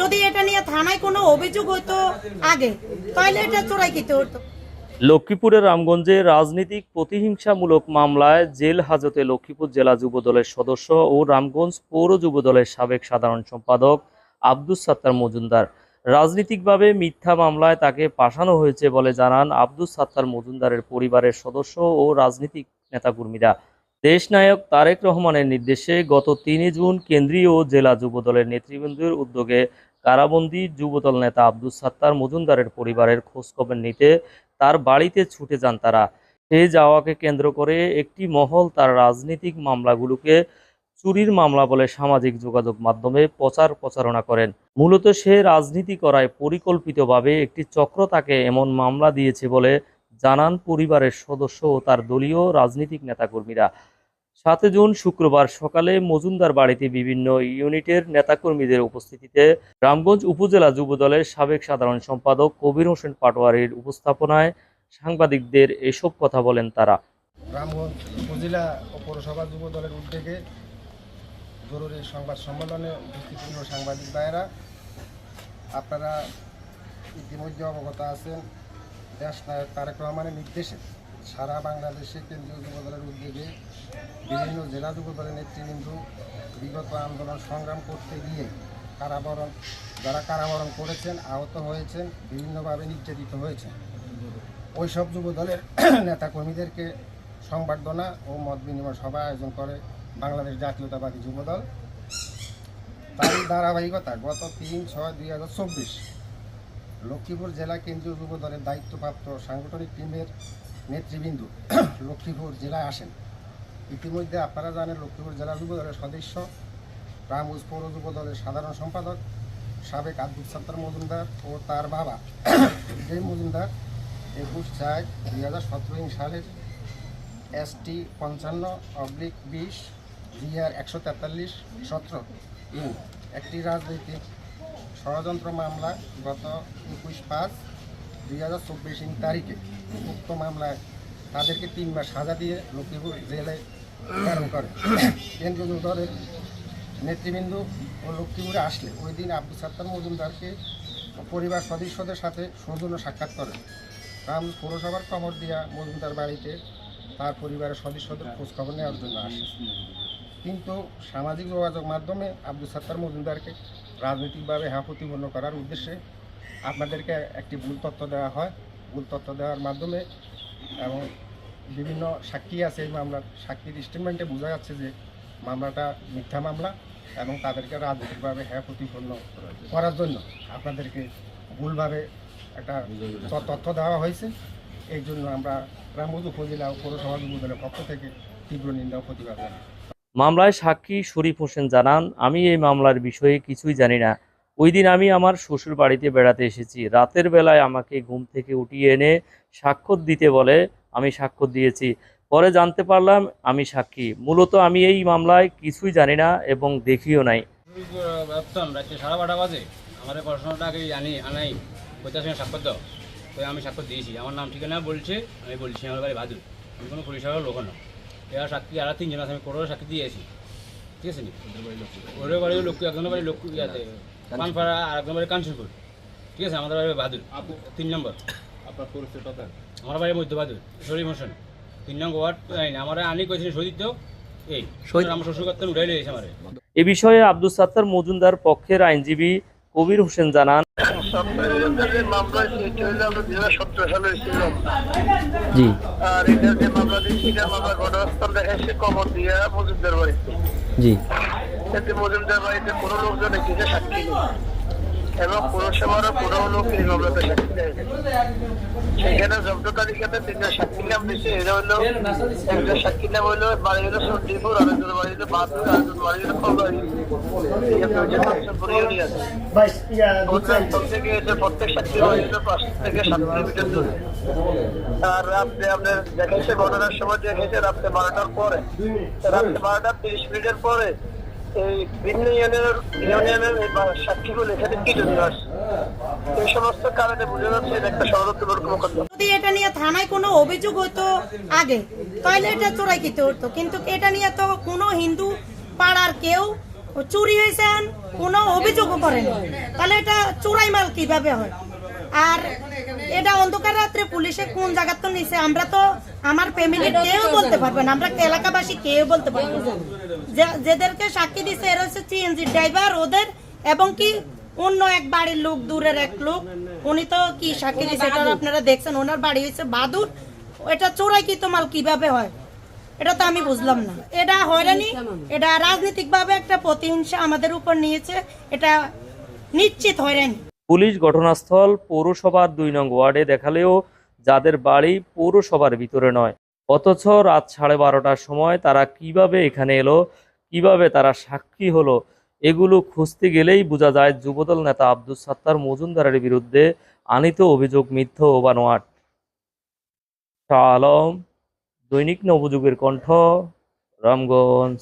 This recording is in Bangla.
যদি এটা নিয়ে থানায় কোনো অভিযোগ আগে তাহলে এটা চোরাই হতো লক্ষ্মীপুরের রামগঞ্জে রাজনৈতিক প্রতিহিংসামূলক মামলায় জেল হাজতে লক্ষ্মীপুর জেলা যুবদলের সদস্য ও রামগঞ্জ পৌর যুবদলের সাবেক সাধারণ সম্পাদক আব্দুস সাত্তার মজুমদার। রাজনৈতিকভাবে মিথ্যা মামলায় তাকে পাঠানো হয়েছে বলে জানান আব্দুস সাত্তার মজুমদারের পরিবারের সদস্য ও রাজনৈতিক নেতাকর্মীরা। দেশনায়ক তারেক রহমানের নির্দেশে গত তিনই জুন কেন্দ্রীয় জেলা যুবদলের নেতৃবৃন্দের উদ্যোগে কারাবন্দী যুবদল নেতা আব্দুস সাত্তার মজুমদারের পরিবারের খোঁজখবর নিতে তার বাড়িতে ছুটে যান তারা। সে যাওয়াকে কেন্দ্র করে একটি মহল তার রাজনৈতিক মামলাগুলোকে চুরির মামলা বলে সামাজিক যোগাযোগ মাধ্যমে প্রচার প্রচারণা করেন। মূলত সে রাজনীতি করায় পরিকল্পিতভাবে একটি চক্র তাকে এমন মামলা দিয়েছে বলে জানান পরিবারের সদস্য ও তার দলীয় রাজনৈতিক নেতাকর্মীরা। সাতে জুন শুক্রবার সকালে মজুমদার বাড়িতে বিভিন্ন ইউনিটের নেতাকর্মীদের উপস্থিতিতে রামগঞ্জ উপজেলা যুবদলের সাবেক সাধারণ সম্পাদক কবির হোসেন পাটোয়ারির উপস্থাপনায় সাংবাদিকদের এসব কথা বলেন তারা। রামগঞ্জ উপজেলা ও পৌরসভা যুব দলের উদ্যোগে জরুরি সংবাদ সম্মেলনে উপস্থিত ছিল সাংবাদিক ভাইয়েরা। আপনারা ইতিমধ্যে অবগত আছেন, দেশ নায়ক তারেক রহমানের নির্দেশে সারা বাংলাদেশে কেন্দ্রীয় যুব দলের উদ্যোগে বিভিন্ন জেলা যুব দলের নেতৃবৃন্দ বিগত আন্দোলন সংগ্রাম করতে গিয়ে কারাবরণ যারা কারাবরণ করেছেন, আহত হয়েছেন, বিভিন্নভাবে নির্যাতিত হয়েছেন। ওই সব যুব দলের নেতাকর্মীদেরকে সংবর্ধনা ও মত বিনিময় সভা আয়োজন করে বাংলাদেশ জাতীয়তাবাদী যুবদল। তারই ধারাবাহিকতা গত তিন ছয় দুই হাজার চব্বিশ লক্ষ্মীপুর জেলা কেন্দ্রীয় যুব দলের দায়িত্বপ্রাপ্ত সাংগঠনিক টিমের নেতৃবৃন্দ লক্ষ্মীপুর জেলায় আসেন। ইতিমধ্যে আপনারা জানেন লক্ষ্মীপুর জেলা যুব দলের সদস্য রামগঞ্জ পৌর যুব দলের সাধারণ সম্পাদক, সাবেক আব্দুল সত্তার মজুমদার ও তার বাবা জয় মজুমদার একুশ চার দুই হাজার সতেরো সালের এসটি পঞ্চান্ন অবলিক বিশ জিআর একশো তেতাল্লিশ সতেরো একটি রাজনৈতিক ষড়যন্ত্র মামলা গত একুশ পাঁচ দুই হাজার চব্বিশ তারিখে উক্ত মামলায় তাদেরকে তিন মাস সাজা দিয়ে লক্ষ্মীপুর জেলে প্রেরণ করে। কেন্দ্রীয় দলের নেতৃবৃন্দ ও লক্ষ্মীপুরে আসলে। ওই দিন আব্দুল সাত্তার মজুমদারকে পরিবার সদস্যদের সাথে সৌজন্য সাক্ষাৎ করেন রাম পৌরসভার কবর দিয়া মজুমদার বাড়িতে তার পরিবারের সদস্যদের খোঁজখবর নেওয়ার জন্য আসে। কিন্তু সামাজিক যোগাযোগ মাধ্যমে আব্দুল সাত্তার মজুমদারকে রাজনৈতিকভাবে হ্যাঁ প্রতিপন্ন করার উদ্দেশ্যে আপনাদেরকে একটি ভুল তথ্য দেওয়া হয়। ভুল তথ্য দেওয়ার মাধ্যমে এবং বিভিন্ন সাক্ষী আছে এই মামলার, সাক্ষীর স্টেটমেন্টে বোঝা যাচ্ছে যে মামলাটা মিথ্যা মামলা এবং তাদেরকে রাজনৈতিকভাবে হ্যাঁ প্রতিপন্ন করার জন্য আপনাদেরকে ভুলভাবে একটা তথ্য দেওয়া হয়েছে। এই জন্য আমরা রামগঞ্জ উপজেলা ও পৌরসভা যুবদলের পক্ষ থেকে তীব্র নিন্দা প্রতিবাদ জানাই। মামলায় সাক্ষী শরীফ হোসেন জানান, আমি এই মামলার বিষয়ে কিছুই জানি না। ওই দিন আমি আমার শ্বশুর বাড়িতে বেড়াতে এসেছি। রাতের বেলায় আমাকে ঘুম থেকে উঠিয়ে এনে সাক্ষ্য দিতে বলে, আমি সাক্ষ্য দিয়েছি। পরে জানতে পারলাম আমি সাক্ষী। মূলত আমি এই মামলায় কিছুই জানি না এবং দেখিও নাই। সাড়ে বারোটা বাজে। আমার এই পড়াশোনাটা আগে জানি, আনাই। পঞ্চাশ সঙ্গে স্বাক্ষর দাও? তো আমি স্বাক্ষর দিয়েছি। আমার নাম ঠিকানা বলছে, আমি বলছি আমার বাড়ি ভাদুর আমি কোনো পুলিশ হওয়ার লোক না। এবার সাক্ষী, আর তিনজন আছে, আমি কোনো সাক্ষী দিয়েছি। ঠিক আছে নি? ওদের বাড়ি লোক, একজনের বাড়ি লোক ইয়াতে। পানপাড়া আর বাড়ি কাঞ্চনপুর। ঠিক আছে? আমাদের বাড়ি ভাদুর তিন নম্বর। আপনার পরিচয়টা দেন আমার বাড়ি মধ্য মোশন। তিন নম্বর ওয়ার্ড আমার আনি এই আমার শ্বশুর করতেন উঠাই আমার। এ বিষয়ে আব্দুল সাত্তার মজুমদার পক্ষের আইনজীবী কবির হোসেন জানান জি। আর এটা যে মামলা ঘটনাস্থল দেখে কবর দিয়া মজুমদার জি। এতে মজুমদার বাড়িতে লোকজন এসেছে সাক্ষী নেই এবং কোনো লোক এই মামলাতে সাক্ষী দেয় সেখানে জব্দ তালিকাতে নাম দিচ্ছে হলো নাম হলো, বাড়ি হলো সন্দীপুর, আরেকজন বাড়ি হলো বাহাদুর আরেকজন বাড়ি হলো থেকে সাত কিলোমিটার দূরে। আর দেখেছে, ঘটনার সময় দেখেছে, রাত্রে বারোটার পরে। রাত্রে বারোটা তিরিশ মিনিটের পরে এই ভিন্ন ইউনিয়নের ইউনিয়নের এই সাক্ষীগুলো এখানে কি জন্য আসছে? এই সমস্ত কারণে একটা যদি এটা নিয়ে থানায় কোনো অভিযোগ হইতো আগে তাহলে এটা চোরাই হতো কিন্তু এটা নিয়ে তো কোনো হিন্দু পাড়ার কেউ চুরি কোনো অভিযোগও করেনি। তাহলে এটা চোরাই মাল কীভাবে হয়? আর এটা অন্ধকার রাত্রে পুলিশে কোন জায়গা তো নিছে? আমরা তো আমার ফ্যামিলি কেউ বলতে পারবে না। আমরা এলাকাবাসী কেউ বলতে পারব না। যেদেরকে সাক্ষী দিছে এরা হচ্ছে সিএনজি ড্রাইভার ওদের এবং কি অন্য এক বাড়ির লোক দূরের এক লোক। উনি তো কি সাক্ষী দিছে এটা আপনারা দেখছেন। ওনার বাড়ি হচ্ছে বাদুর এটা চোরাই কি তো মাল কীভাবে হয়? এটা তো আমি বুঝলাম না। এটা হয়রানি এটা রাজনৈতিকভাবে একটা প্রতিহিংসা আমাদের উপর নিয়েছে। এটা নিশ্চিত হয়রানি। পুলিশ ঘটনাস্থল পৌরসভার দুই নং ওয়ার্ডে দেখালেও যাদের বাড়ি পৌরসভার ভিতরে নয়, অথচ রাত সাড়ে বারোটার সময় তারা কীভাবে এখানে এলো, কীভাবে তারা সাক্ষী হলো, এগুলো খুঁজতে গেলেই বোঝা যায় যুবদল নেতা আব্দুল সাত্তার মজুমদারের বিরুদ্ধে আনিত অভিযোগ মিথ্য ও বানোয়াট। শাহ আলম, দৈনিক নবযুগের কণ্ঠ, রামগঞ্জ।